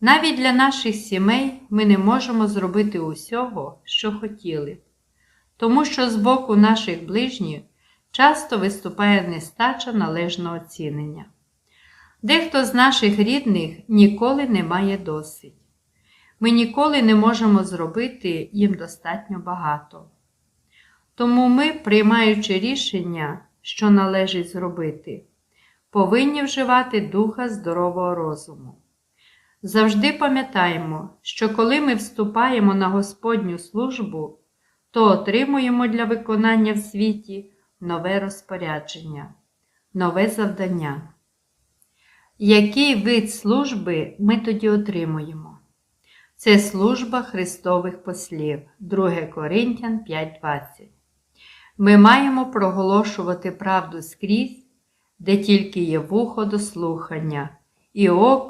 Навіть для наших сімей ми не можемо зробити усього, що хотіли, тому що з боку наших ближніх часто виступає нестача належного оцінення. Дехто з наших рідних ніколи не має досить. Ми ніколи не можемо зробити їм достатньо багато. Тому ми, приймаючи рішення, що належить зробити, повинні вживати духа здорового розуму. Завжди пам'ятаємо, що коли ми вступаємо на Господню службу, то отримуємо для виконання в світі нове розпорядження, нове завдання. Який вид служби ми тоді отримуємо? Це служба Христових послів, 2 Коринтян 5.20. Ми маємо проголошувати правду скрізь, де тільки є вухо до слухання, і око